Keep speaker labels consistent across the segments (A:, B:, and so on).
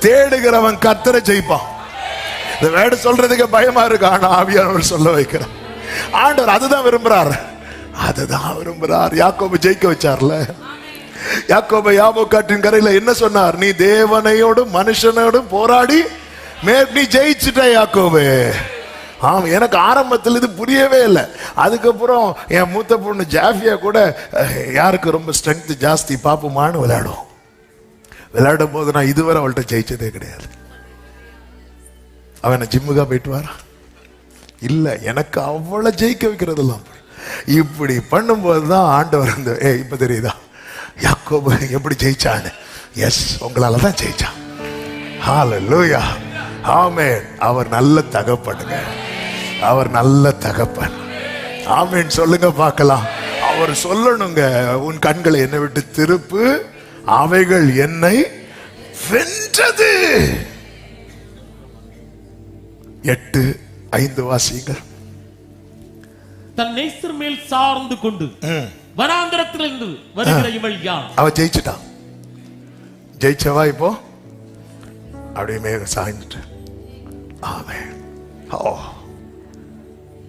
A: தேடுகிறவன் கத்தரை ஜெயிப்பான். இந்த வேடு சொல்றதுக்கு பயமா இருக்கு. ஆனா ஆவியானவர் சொல்ல வைக்கிறார். ஆண்டவர் அதுதான் விரும்புறாரு. அதுதான் விரும்புறார். யாக்கோபு ஜெயிக்க வச்சார்ல? யாக்கோபை யாபோ காட்டின் கரையில என்ன சொன்னார்? நீ தேவனையோடும் மனுஷனோடும் போராடி நீ ஜெயிச்சுட்ட யாக்கோபு. ஆம் எனக்கு ஆரம்பத்தில் இது புரியவே இல்லை. அதுக்கப்புறம் என் மூத்த பொண்ணு ஜாஃபியா கூட யாருக்கு ரொம்ப ஸ்ட்ரென்த் ஜாஸ்தி? பாப்போமான்னு விளையாடும். விளையாடும் போது நான் இதுவரை அவள்கிட்ட ஜெயிச்சதே கிடையாது. அவனை ஜிம்முக்கா போயிட்டு வாரா? இல்லை எனக்கு அவ்வளோ ஜெயிக்க வைக்கிறதெல்லாம் இப்படி பண்ணும்போது தான் ஆண்டவர் வந்து ஏ இப்போ தெரியுதா? யாக்கோபு எப்படி ஜெயிச்சான்னு? எஸ் உங்களால தான் ஜெயிச்சான். ஹாலலூயா ஆமேன் அவர் நல்ல தகப்பனுங்க. அவர் நல்ல தகப்பன். ஆமேன் சொல்லுங்க பார்க்கலாம். அவர் சொல்லணுங்க. உன் கண்களை என்னை விட்டு திருப்பு. அவைகள் என்னை வென்றது. எட்டு ஐந்து வாசிங்கள்
B: தன் நேசர் மேல் சார்ந்து கொண்டு வனாந்தரத்திலிருந்து வருகிற இவள் யார்?
A: அவ ஜெயிச்சிட்டான் ஜெயிச்சவா இப்போ? அப்படியே மேக சாய்ந்துட்டு. ஆமென். ஓ.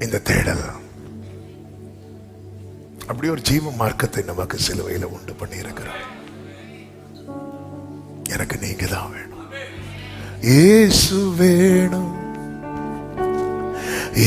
A: இந்த தேடல். அப்படி ஒரு ஜீவ மார்க்கத்தை நமக்கு சிலுவையில உண்டு பண்ணி இருக்கிறார் எனக்கு நீங்க தான் வேணும் இயேசு வேணும்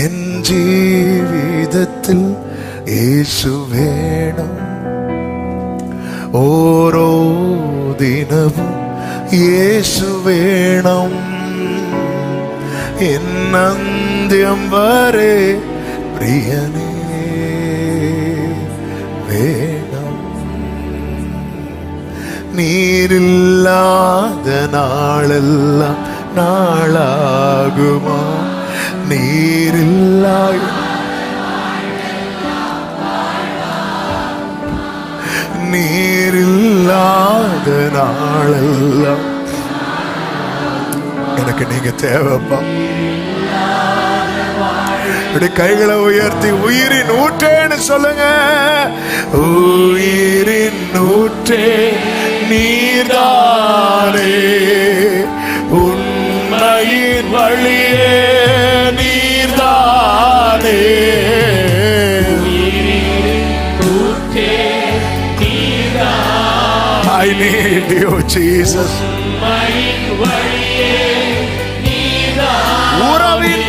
A: என் ஜீவிதத்தில் இயேசு வேணும் ഓരോ ദിനവും യേശു വേണം എന്നന്ത്യം വരെ പ്രിയനേ നീരില്ലാത നാളെല്ലാം നാളാകുമോ നീരില്ലാ நீரில்லாத நாளெல்லாம் எனக்கு நீங்க தேவைப்பா. இப்படி கைகளை உயர்த்தி உயிரின் ஊற்றேன்னு சொல்லுங்க. உயிரின் ஊற்றே நீர்தானே. உண்மையின் வழியே நீர்தானே. I need you, Jesus. உறவின்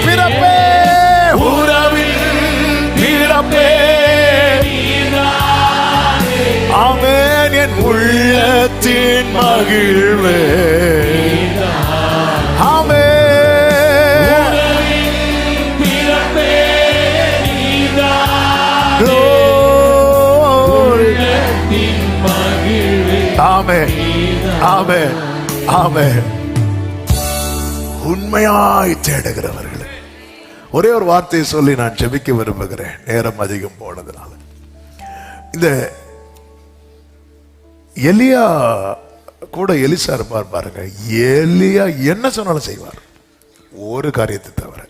A: உள்ளத்தின் மகிழ்வே. ஆமென். Glory. ஆமென். ஆமென். உண்மையாய் தேடுகிறவர்கள் ஒரே ஒரு வார்த்தையை சொல்லி நான் ஜெபிக்க விரும்புகிறேன். நேரம் அதிகம் போனதுனால. இந்த எலியா கூட எலிசா இருப்பார் பாருங்க. எலியா என்ன சொன்னாலும் செய்வார். ஒரு காரியத்தை தவிர.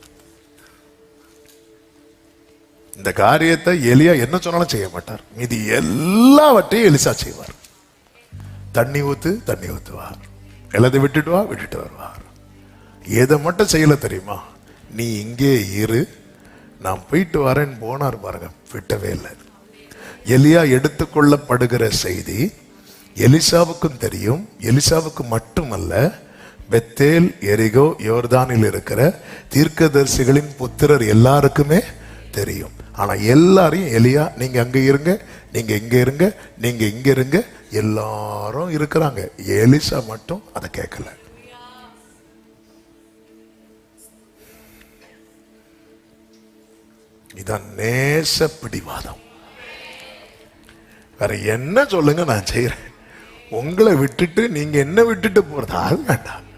A: இந்த காரியத்தை எலியா என்ன சொன்னாலும் செய்ய மாட்டார். மீதி எல்லாவற்றையும் எலிசா செய்வார். தண்ணி ஊத்து தண்ணி ஊத்துவார். எல்லாத்தையும் விட்டுட்டு வா விட்டுட்டு வருவார். எதை மட்டும் செய்யல தெரியுமா? நீ இங்கே இரு. நான் போயிட்டு வரேன்னு போனார் பாருங்க. விட்டவே இல்லை. எலியா எடுத்துக்கொள்ளப்படுகிற செய்தி எலிசாவுக்கும் தெரியும். எலிசாவுக்கு மட்டுமல்ல பெத்தேல் எரிகோ யோர்தானில் இருக்கிற தீர்க்கதரிசிகளின் புத்திரர் எல்லாருக்குமே தெரியும். ஆனா எல்லாரையும் எலியா நீங்க அங்க இருங்க நீங்க இங்க இருங்க நீங்க இங்க இருங்க எல்லாரும் இருக்கிறாங்க. எலிசா மட்டும் அதை கேட்கல. இதான் நேச பிடிவாதம் வேற என்ன சொல்லுங்க நான் செய்யறேன் உங்களை விட்டுட்டு நீங்க என்ன விட்டுட்டு போறது? அது வேண்டாம்.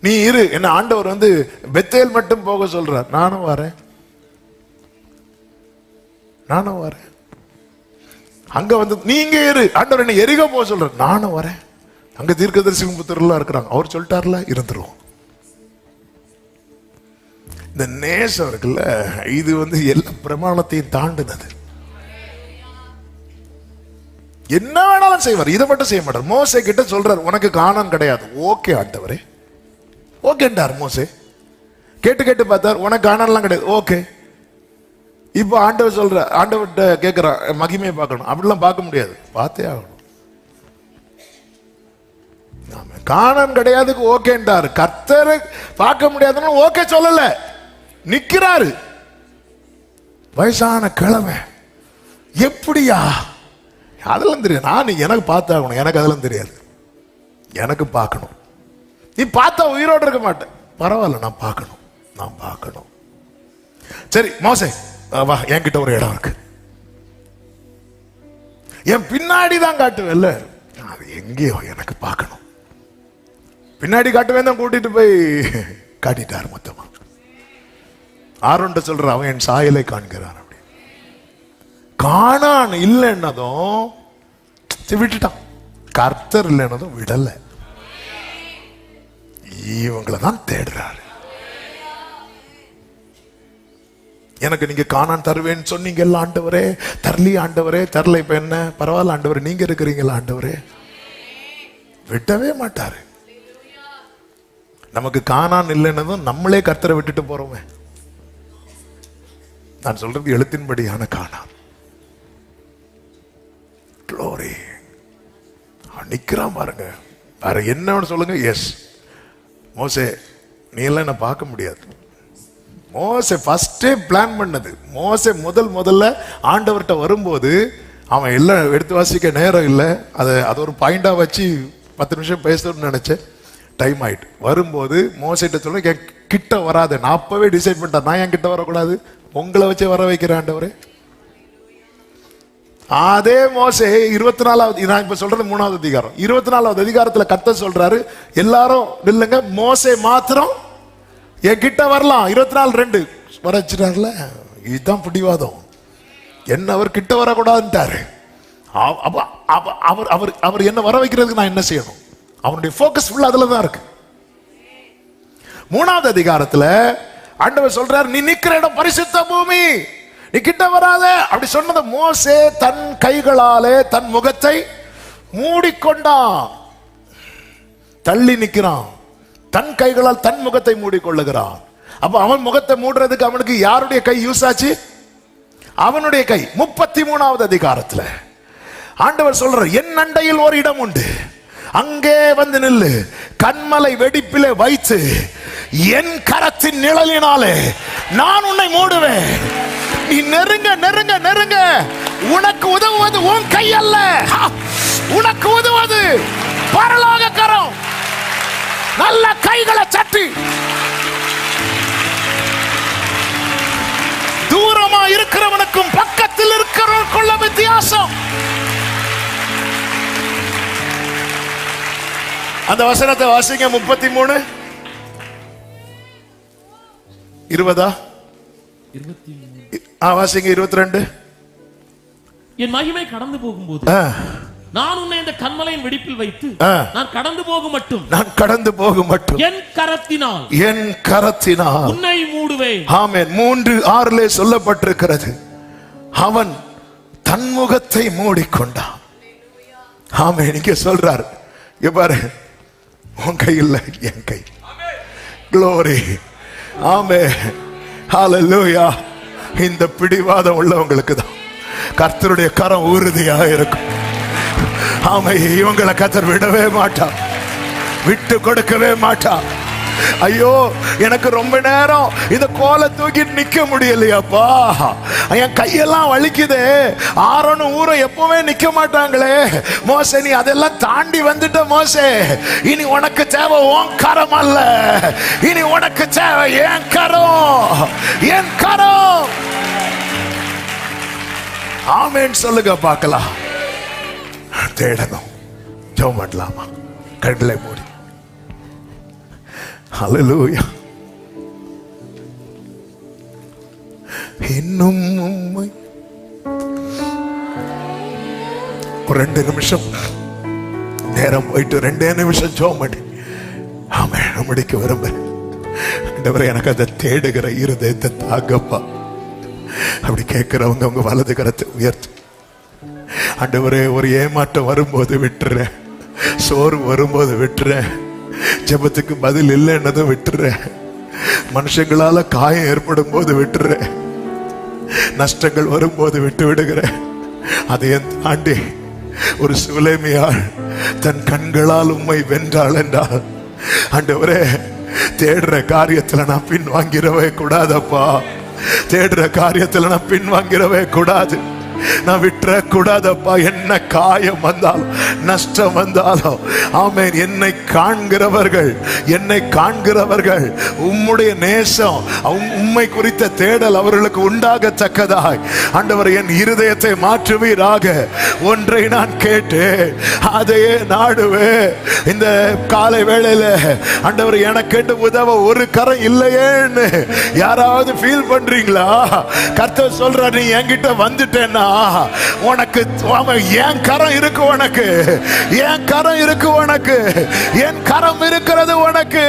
A: நீ இரு என்ன ஆண்டவர் வந்து பெத்தேல் மட்டும் போக சொல்றார். நானும் வரேன். நானும் வரேன். அங்க வந்து நீங்க இரு ஆண்டவர் என்ன எரிக போக சொல்ற நானும் வரேன். அங்க தீர்க்கதரிசி புத்தர்லாம் இருக்கிறாங்க. அவர் சொல்லிட்டார்ல இருந்துருவோம். இந்த நேசம் இருக்குல்ல இது வந்து எல்லா பிரமாணத்தையும் தாண்டினது. என்ன வேணாலும் செய்வார். இதை மட்டும் செய்ய மாட்டார். மோசே கிட்ட சொல்றார் உனக்கு காணம் கிடையாது. ஓகே ஆண்டவரே. ஓகேண்டார் மோசே. கேட்டு கேட்டு பார்த்தார் உனக்கு காணான்லாம் கிடையாது. ஓகே. இப்போ ஆண்டவர் சொல்ற ஆண்டவர்கிட்ட கேட்குறான் மகிமையை பார்க்கணும். அப்படிலாம் பார்க்க முடியாது. பார்த்தே ஆகணும். காணம் கிடையாதுக்கு ஓகேன்றாரு கர்த்தரை பார்க்க முடியாதுன்னு ஓகே சொல்லல. நிக்கிறாரு. வயசான கிழமை எப்படியா அதெல்லாம் தெரியாது. நான் எனக்கு பார்த்தாகணும். எனக்கு அதெல்லாம் தெரியாது. எனக்கு பார்க்கணும். நீ பார்த்தா உயிரோடு இருக்க மாட்டேன். பரவாயில்ல நான் பார்க்கணும். நான் பார்க்கணும். சரி மோசை வா என்கிட்ட ஒரு இடம் இருக்கு. என் பின்னாடி தான் காட்டுவேன்ல அது எங்கேயோ எனக்கு பார்க்கணும். பின்னாடி காட்டுவேன் தான் கூட்டிட்டு போய் காட்டிட்டார் மொத்தமா. ஆரோன்ட்ட சொல்ற அவன் என் சாயலை காண்கிறான். காணான் இல்லைன்னதும் விட்டுட்டான். கர்த்தர் இல்லைன்னதும் விடலை. இவங்களை தான் தேடுறாரு. எனக்கு நீங்க காணான் தருவேன்னு சொன்னீங்கல்ல ஆண்டவரே. தரலி ஆண்டவரே. தரல இப்ப என்ன? பரவாயில்ல ஆண்டவர் நீங்க இருக்கிறீங்களா ஆண்டவரே. விட்டவே மாட்டாரு. நமக்கு காணான் இல்லைன்னதும் நம்மளே கர்த்தரை விட்டுட்டு போறோமே. நான் சொல்றது எழுத்தின்படியான காணான். க்ளோரி அவன் பாருங்க. வேற என்ன சொல்லுங்க. எஸ் மோசே நீ எல்லாம் என்ன பார்க்க முடியாது. மோசே ஃபஸ்ட்டே பிளான் பண்ணது. மோசே முதல் முதல்ல ஆண்டவர்கிட்ட வரும்போது அவன் எல்லாம் எடுத்து வாசிக்க நேரம் இல்லை. அதை அது ஒரு பாயிண்டாக வச்சு பத்து நிமிஷம் பேசணும்னு நினச்சேன். டைம் ஆயிட்டு. வரும்போது மோசிட்ட சொல்ல என் கிட்ட வராது. நான் அப்பவே டிசைட் பண்ணிட்டேன். நான் என் கிட்ட வரக்கூடாது. உங்களை வச்சே வர வைக்கிறேன் ஆண்டவரே. அதே மோசே இருபத்தி நாலாவது நான் இப்ப சொல்றது மூணாவது அதிகாரம். இருபத்தி நாலாவது அதிகாரத்துல கத்த சொல்றாரு எல்லாரும் இல்லைங்க மோசே மாத்திரம் என்கிட்ட வரலாம். இருபத்தி நாலு ரெண்டு. வர வச்சுட்டார்ல? இதுதான் பிடிவாதம். என்ன அவர் கிட்ட வரக்கூடாதுன்ட்டாரு. அவ- அப்ப- அவர் அவர் அவர் என்ன வர வைக்கிறதுக்கு நான் என்ன செய்யணும்? அவனுடைய ஃபோக்கஸ் ஃபுல்லா அதில் தான் இருக்கு. மூணாவது அதிகாரத்துல ஆண்டவர் சொல்றார் நீ நிக்கிற இடம் பரிசுத்த பூமி. நீ கிட்ட வராத. அப்படி சொன்னது மோசே தன் கைகளாலே தன் முகத்தை மூடிக்கொண்டான். தள்ளி நிக்கிறான் தன் கைகளால் தன் முகத்தை மூடிக்கொள்ளுகிறான். அப்ப அவன் முகத்தை மூடுறதுக்கு அவனுக்கு யாருடைய கை யூஸ் ஆச்சு? அவனுடைய கை. முப்பத்தி மூணாவது அதிகாரத்துல. ஆண்டவர் சொல்ற என் அண்டையில் ஒரு இடம் உண்டு. அங்கே வந்து நில்லு. கண்மலை வெடிப்பிலே வைத்து என் கரத்தின் நிழலினாலே நான் உன்னை மூடுவேன். நீ நெருங்க நெருங்க நெருங்க. உனக்கு உதவுவது உன் கை அல்ல. ஹா! உனக்கு உதவுவது பரலோக கரம் நல்ல கைகளை சட்டி. தூரமா இருக்கிறவனுக்கும் பக்கத்தில் இருக்கிறவனுக்குள்ள வித்தியாசம். அந்த வசனத்தை வாசிங்க முப்பத்தி மூணு இருபதா?
B: இருபத்தி
A: வாசிங்க இருபத்தி ரெண்டு
B: என் மகிமை கடந்து போகும்போது நான் உன்னை இந்த கண்மலையின் வெடிப்பில் வைத்து. நான் கடந்து போகும் மட்டும்.
A: நான் கடந்து போகும் மட்டும்.
B: என் கரத்தினால்
A: என் கரத்தினால்.
B: உன்னை மூடுவேன்.
A: ஆமென். மூன்று ஆறிலே சொல்லப்பட்டிருக்கிறது. அவன் தன் முகத்தை மூடிக்கொண்டான். ஆமே நீங்க சொல்றாரு. இங்க பாரு. உன் கை இல்ல என் கை. க்ளோரி ஆமே ஹalleluya இந்த பிடிவாதம் உள்ளவங்களுக்கு தான். கர்த்தருடைய கரம் உறுதியா இருக்கும். ஆமை இவங்களை கத்தர் விடவே மாட்டான் விட்டு கொடுக்கவே மாட்டான் ஐயோ எனக்கு ரொம்ப நேரம். இந்த கோலை தூக்கிட்டு நிக்க முடியலையாப்பா. என் கையெல்லாம் வலிக்குதே. ஆரோனும் ஊரும் எப்பவுமே நிக்க மாட்டாங்களே. மோசே நீ அதெல்லாம் தாண்டி வந்துட்ட மோசே. இனி உனக்கு தேவை உன் கரம் அல்ல. இனி உனக்கு தேவை என் கரம். என் ஆமேன் சொல்லுங்க பார்க்கலாம். தேடணும். ஜோம் பண்ணலாமா? கண்களை மூடி. அலலூயா இன்னும் ஒரு ரெண்டு நிமிஷம் நேரம் போயிட்டு ரெண்டே நிமிஷம் ஜோம் பண்ணி. ஆமே முடிக்க விரும்புறேன் எனக்கு அதை தேடுகிற இருதயத்தை தாங்கப்பா. அப்படி கேட்கிறவங்க அவங்க வலது கரத்தை உயர்த்து. ஆண்டவரே ஒரு ஏமாற்றம் வரும்போது விட்டுறேன் சோறு வரும்போது விட்டுறேன் ஜெபத்துக்கு பதில் இல்லைன்னதும் விட்டுறேன் மனுஷங்களால காயம் ஏற்படும் போது விட்டுறேன் நஷ்டங்கள் வரும்போது விட்டு விடுகிறேன் அதையும் தாண்டி ஒரு சுலைமையாள் தன் கண்களால் உம்மை வென்றாள் என்றால் ஆண்டவரே தேடுற காரியத்துல நான் பின் வாங்கிடவே கூடாதப்பா. தேடுற காரியத்துல நான் பின் வாங்கிடவே கூடாது. நான் விட்டுற கூடாதப்பா என்ன காயம் வந்தாலும் நஷ்டம் வந்தாலும் ஆமேன். என்னை காண்கிறவர்கள் என்னை காண்கிறவர்கள் உம்முடைய நேசம் உண்மை உம்மை குறித்த தேடல் அவர்களுக்கு உண்டாகத்தக்கதாய். ஆண்டவர் என் இருதயத்தை மாற்றுவீராக. ஒன்றை நான் கேட்டேன் அதையே நாடுவே இந்த காலை வேளையில ஆண்டவர் எனக்கு கேட்டு உதவ ஒரு கரம் இல்லையேன்னு யாராவது ஃபீல் பண்றீங்களா? கர்த்தர் சொல்ற நீ என்கிட்ட வந்துட்டேன்னா உனக்கு ஆமா, என் கரம் இருக்கு உனக்கு என் கரம் இருக்கு உனக்கு. என் கரம் இருக்கிறது உனக்கு.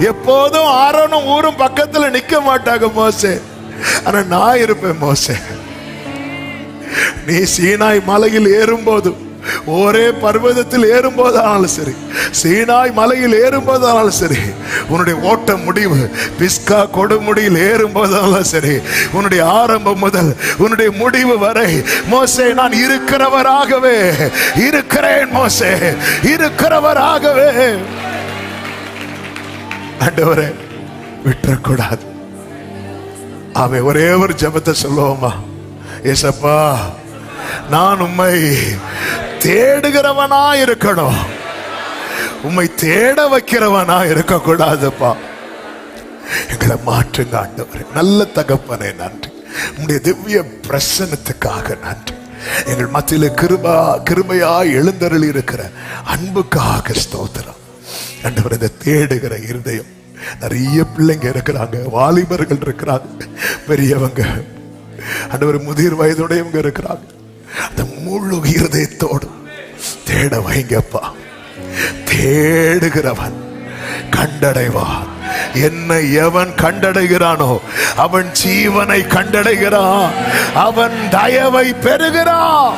A: எப்போதும் ஆரோனும் ஊரும் பக்கத்துல நிக்க மாட்டாங்க மோசே. ஆனா நான் இருப்பேன் மோசே. நீ சீனாய் மலையில் ஏறும்போது ஒரே பர்வதத்தில் ஏறும்போதானாலும் சரி சீனாய் மலையில் ஏறும்போதானாலும் சரி உன்னுடைய ஓட்ட முடிவு பிஸ்கா கொடுமுடியில் ஏறும்போதானாலும் சரி உன்னுடைய ஆரம்பம் முதல் உன்னுடைய முடிவு வரை மோசே நான் இருக்கிறவராகவே இருக்கிறேன் மோசே இருக்கிறவராகவே. ஆண்டவரே விட்டுறக்கூடாது. அவன் ஒரே ஒரு ஜெபத்தை சொல்லுவோமா ஏசப்பா நான் உண்மை தேடுகிறவனா இருக்கணும் உம்மை தேட வைக்கிறவனா இருக்கக்கூடாதுப்பா எங்களை மாற்றுங்க ஆண்டவர். நல்ல தகப்பனே நன்றி. உங்களுடைய திவ்ய பிரசனத்துக்காக நன்றி. எங்கள் மத்தியில கிருபா கிருபையா எழுந்தருள் இருக்கிற அன்புக்காக ஸ்தோத்திரம். ஆண்டவர் இதை தேடுகிற இருதயம். நிறைய பிள்ளைங்க இருக்கிறாங்க வாலிபர்கள் இருக்கிறாங்க பெரியவங்க. ஆண்டவர் முதிர் வயதுடையவங்க இருக்கிறாங்க. அந்த முழு இருதயத்தோடு தேட வைங்கப்பா. தேடுகிறவன் கண்டடைவான். என்னை எவன் கண்டடைகிறானோ அவன் ஜீவனை கண்டடைகிறான். அவன் தயவை பெறுகிறான்.